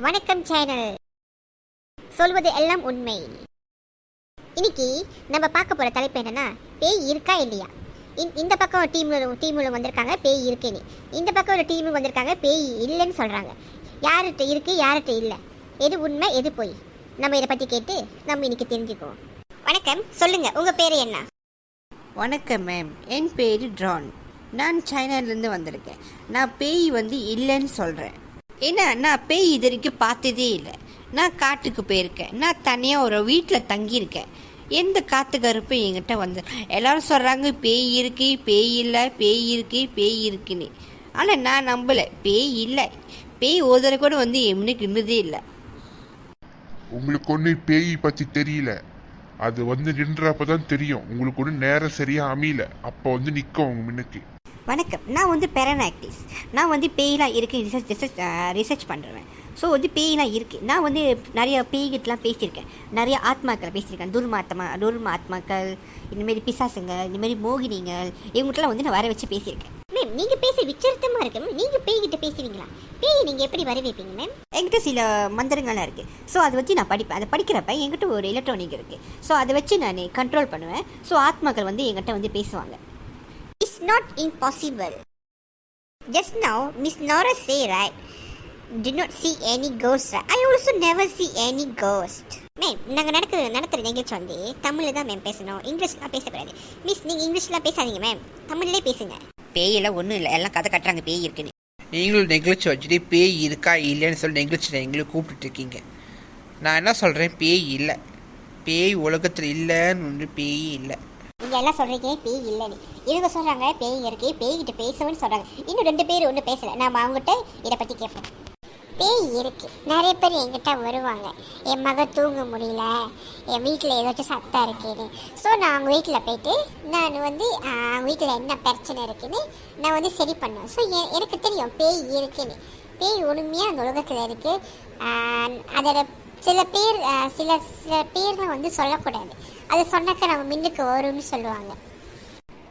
வணக்கம் சேனல். சொல்வது எல்லாம் உண்மை. இன்னைக்கு நம்ம பார்க்க போற தலைப்பு என்னன்னா பேய் இருக்கா இல்லையா? இந்த- இந்த பக்கம் ஒரு டீம் டீமில் வந்திருக்காங்க பேய் இருக்குன்னு. இந்த பக்கம் ஒரு டீம் வந்திருக்காங்க பேய் இல்லைன்னு சொல்றாங்க. யார்கிட்ட இருக்கு யார்கிட்ட இல்லை? எது உண்மை எது பொய்? நம்ம இதை பத்தி கேட்டு நம்ம இன்னைக்கு தெரிஞ்சுக்குவோம். வணக்கம் சொல்லுங்க உங்க பேரு என்ன? வணக்கம் மேம் என் பேர் ட்ரான். நான் சைனாலேருந்து வந்திருக்கேன். நான் பேய் வந்து இல்லைன்னு சொல்கிறேன் ஏன்னா நான் பேய் இது வரைக்கும் பார்த்ததே இல்லை. நான் காட்டுக்கு போயிருக்கேன். நான் தனியாக ஒரு வீட்டில் தங்கியிருக்கேன். எந்த காற்று கருப்பும் என்கிட்ட வந்து எல்லாரும் சொல்கிறாங்க பேய் இருக்கு பேய் இல்லை பேய் இருக்கு பேய் இருக்குன்னு. ஆனால் நான் நம்பலை. பேய் இல்லை. பேய் ஒரு தடவை கூட வந்து எம்னுக்கு நிம்மதே இல்லை. உங்களுக்கு ஒன்று பேய் பற்றி தெரியல. அது வந்து நின்றப்பதான் தெரியும். உங்களுக்கு ஒன்று நேரம் சரியாக அமையல. அப்போ வந்து நிற்கும் உங்க முன்னுக்கு. வணக்கம். நான் வந்து பெரனாக்டிஸ் நான் வந்து பேயெலாம் இருக்குது ரிசர்ச் ரிசர்ச் ரிசர்ச் பண்ணுறேன் ஸோ வந்து பேயெலாம் இருக்குது நான் வந்து நிறைய பேய்கிட்டலாம் பேசியிருக்கேன். நிறைய ஆத்மாக்களை பேசியிருக்கேன். துர்மாத்மா துர்மாத்மாக்கள் இந்தமாரி பிசாசுங்க இந்தமாரி மோகினிங்கள் இவங்ககிட்டலாம் வந்து நான் வர வச்சு பேசியிருக்கேன். மேம் நீங்கள் பேச விச்சரித்தமாக இருக்கு. மேம். நீங்கள் பேய் கிட்ட பேசுவீங்களா? பேய் நீங்கள் எப்படி வரவேப்பீங்க மேம் என்கிட்ட சில மந்திரங்கள்லாம் இருக்குது ஸோ அதை வச்சு நான் படிப்பேன். அதை படிக்கிறப்ப என்கிட்ட ஒரு எலக்ட்ரானிக் இருக்குது ஸோ அதை வச்சு நான் கண்ட்ரோல் பண்ணுவேன். ஸோ ஆத்மாக்கள் வந்து என்கிட்ட வந்து பேசுவாங்க. It's not impossible. Just now, Miss Nora say right, did not see any ghost. Right? I also never see any ghost. Ma'am நாங்கள் நடக்கிற நடத்துகிற நிகழ்ச்சி வந்து தமிழில் தான் மேம் பேசணும் இங்கிலீஷ்லாம் பேசக்கூடாது மிஸ் நீங்கள் இங்கிலீஷ்லாம் பேசாதீங்க மேம் தமிழ்லே பேசுங்க பேயெல்லாம் ஒன்றும் இல்லை எல்லாம் கதை கட்டுறாங்க பேய் இருக்குன்னு நீங்களும் நெகிழ்ச்சி வச்சுட்டு பேய் இருக்கா இல்லைன்னு சொல்லி நெகிழ்ச்சி நீங்களும் கூப்பிட்டுட்டு இருக்கீங்க நான் என்ன சொல்கிறேன் பேய் இல்லை பேய் உலகத்தில் இல்லைன்னு ஒன்று பேய் இல்லை நீங்கள் எல்லாம் சொல்கிறீங்க பேய் இல்லைன்னு இவங்க சொல்கிறாங்க பேய் இருக்கு பேய்கிட்ட பேசவும்னு சொல்கிறாங்க இன்னும் ரெண்டு பேர் ஒன்றும் பேசலை. நாம் அவங்ககிட்ட இதை பற்றி கேட்போம் பேய் இருக்கு. நிறைய பேர் என்கிட்ட வருவாங்க. என் மகன் தூங்க முடியல. என் வீட்டில் ஏதாச்சும் சத்தம் இருக்குன்னு. ஸோ நான் அவங்க வீட்டில் போயிட்டு நான் வந்து அவங்க வீட்டில் என்ன பிரச்சனை இருக்குன்னு நான் வந்து சரி பண்ணுவேன். ஸோ எனக்கு தெரியும் பேய் இருக்குன்னு. பேய் உண்மையாக அந்த உலகத்தில் இருக்குது அதோட சில பேர் சில சில பேர்லாம் வந்து சொல்லக்கூடாது. அதை சொன்னாக்க நம்ம மின்னுக்கு வரும்னு சொல்லுவாங்க.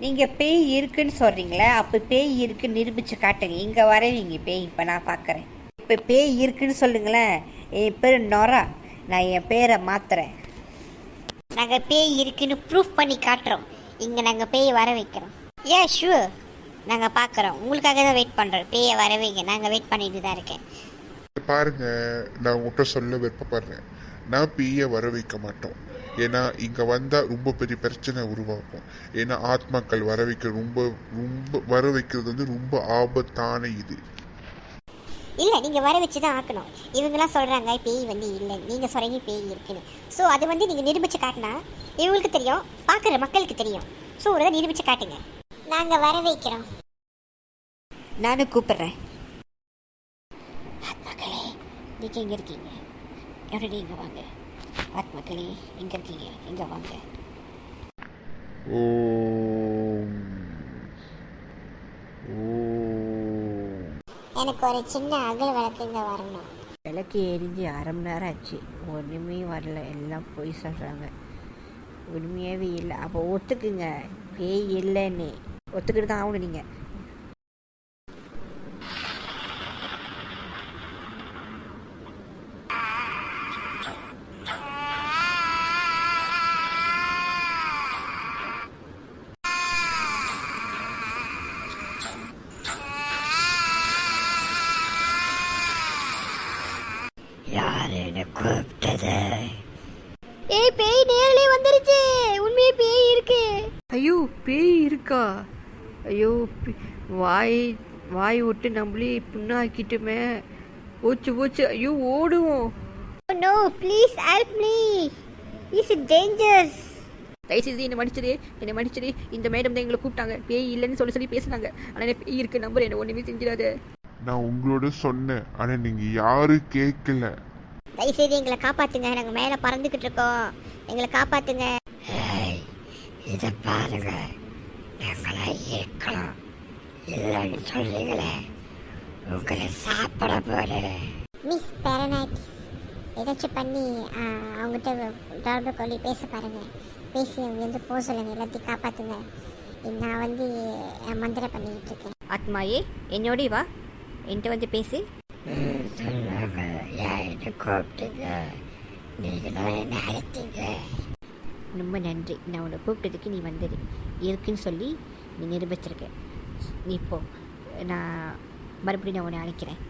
நீங்கள் பேய் இருக்குன்னு சொல்கிறீங்களே அப்போ பேய் இருக்குன்னு நிரூபித்து காட்டுங்க. இங்கே வரவீங்க பேய் இப்போ நான் பார்க்குறேன் இப்போ பேய் இருக்குன்னு சொல்லுங்களேன். என் பேர் நொரா. நான் என் பேரை மாத்துறேன். நாங்கள் பேய் இருக்குன்னு ப்ரூஃப் பண்ணி காட்டுறோம். இங்கே நாங்கள் பேய் வர வைக்கிறோம். ஏ ஷூர் நாங்கள் பார்க்குறோம் உங்களுக்காக தான் வெயிட் பண்ணுறோம் பேயை வர வைங்க நாங்கள் வெயிட் பண்ணிட்டு தான் இருக்கேன். பாருங்க நான் உங்கள்கிட்ட சொல்ல விருப்பப்படுறேன் நான் பேய வர வைக்க மாட்டோம். ஏன்னா இங்க வந்தா ரொம்ப பெரிய பிரச்சனை உருவாக்கும். ஏன்னா ஆத்மாக்கள் வர வைக்க ரொம்ப ரொம்ப வர வைக்கிறது வந்து ரொம்ப ஆபத்தான இது. இல்லை நீங்கள் வர வச்சு தான் ஆக்கணும். இவங்கெல்லாம் சொல்கிறாங்க பேய் வந்து இல்லை. நீங்கள் சொல்கிறீங்க பேய் இருக்குன்னு. ஸோ அது வந்து நீங்கள் நிரூபித்து காட்டினா இவங்களுக்கு தெரியும் பார்க்குற மக்களுக்கு தெரியும். ஸோ ஒரு நிரூபித்து காட்டுங்க. நாங்கள் வர வைக்கிறோம். நானும் கூப்பிடுறேன். நீங்கள் எங்கே இருக்கீங்க? எப்படி இங்கே வாங்க? ஆத்மாக்களே எங்கே இருக்கீங்க? இங்கே வாங்க? எனக்கு ஒரு சின்ன அகல் விளக்குங்க வரணும். விளக்கு எரிஞ்சு அரை மணி நேரம் ஆச்சு. ஒன்றுமே வரல. எல்லாம் பொய் சொல்கிறாங்க உண்மையாகவே இல்லை. அப்போ ஒத்துக்குங்க. பேய் இல்லைன்னு. ஒத்துக்கிட்டு தான் ஆகணும் நீங்கள் ஏய் பேய் நேரிலே வந்துருச்சு. உண்மையே பேய் இருக்கு. ஐயோ பேய் இருக்கா? ஐயோ பே- வாய் வாய் விட்டு நம்மளே புண்ணாக்கிட்டுமே. போச்சு போச்சு. ஐயோ ஓடுவோம். No please help me is it dangers தயவுசெய்து என்னை மன்னிச்சிடு என்னை மன்னிச்சிடு. இந்த மேடம் தான் எங்களை கூப்பிட்டாங்க. பேய் இல்லைன்னு சொல்லி சொல்லி பேசுனாங்க. ஆனால் என்ன பேய் இருக்கு. நம்பர் என்ன ஒன்றுமே செஞ்சிடாத. நான் உங்களோட சொன்னேன். ஆனா நீங்க யாரும் கேட்கல தயவுசெய்து எங்களை காப்பாத்துங்க. நாங்க மேல பறந்துகிட்டு இருக்கோம். எங்களை காப்பாத்துங்க. இதை பாருங்க. நாங்களா இருக்கலாம் இல்லைன்னு சொல்றீங்களே? உங்களை சாப்பிட போறேன். மிஸ் பேரனாய்டிஸ் ஏதாச்சும் பண்ணி அவங்ககிட்ட தொடர்பு கொள்ளி பேச பாருங்க. பேசி அவங்க வந்து போக சொல்லுங்க. எல்லாத்தையும் காப்பாத்துங்க. நான் வந்து மந்திரம் பண்ணிக்கிட்டு இருக்கேன். ஆத்மாயே என்னோடய வா. என்கிட்ட வந்து பேசு. சொல்லுங்க யா என்னை கூப்பிட்டீங்க? நீங்கள் தான் என்னை அழைத்தீங்க. ரொம்ப நன்றி. நான் உன்னை கூப்பிட்டதுக்கு நீ வந்தது. இருக்குன்னு சொல்லி நீ நிரூபிச்சிருக்க. நீ இப்போ நான் மறுபடியும் நான் உன்னை அழைக்கிறேன்.